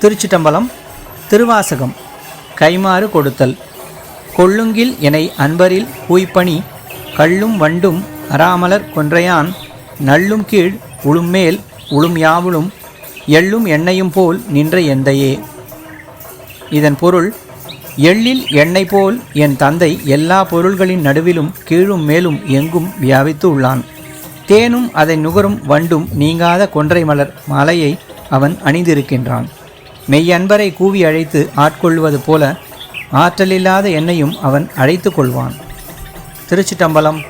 திருச்சிட்டம்பலம் திருவாசகம் கைமாறு கொடுத்தல். கொள்ளுங்கில் எனை அன்பரில் கூய்ப்பணி கள்ளும் வண்டும் அராமலர் கொன்றையான் நள்ளும் கீழ் உளும்மேல் உளும் யாவுளும் எள்ளும் எண்ணெயும் போல் நின்ற எந்தையே. இதன் பொருள் எள்ளில் எண்ணெய் போல் என் தந்தை எல்லா பொருள்களின் நடுவிலும் கீழும் மேலும் எங்கும் வியாபித்து உள்ளான். தேனும் அதை நுகரும் வண்டும் நீங்காத கொன்றை மலர் மாலையை அவன் அணிந்திருக்கின்றான். மெய்யன்பரை கூவி அழைத்து ஆட்கொள்வது போல ஆற்றலில்லாத என்னையும் அவன் அழைத்து கொள்வான். திருச்சிட்டம்பலம்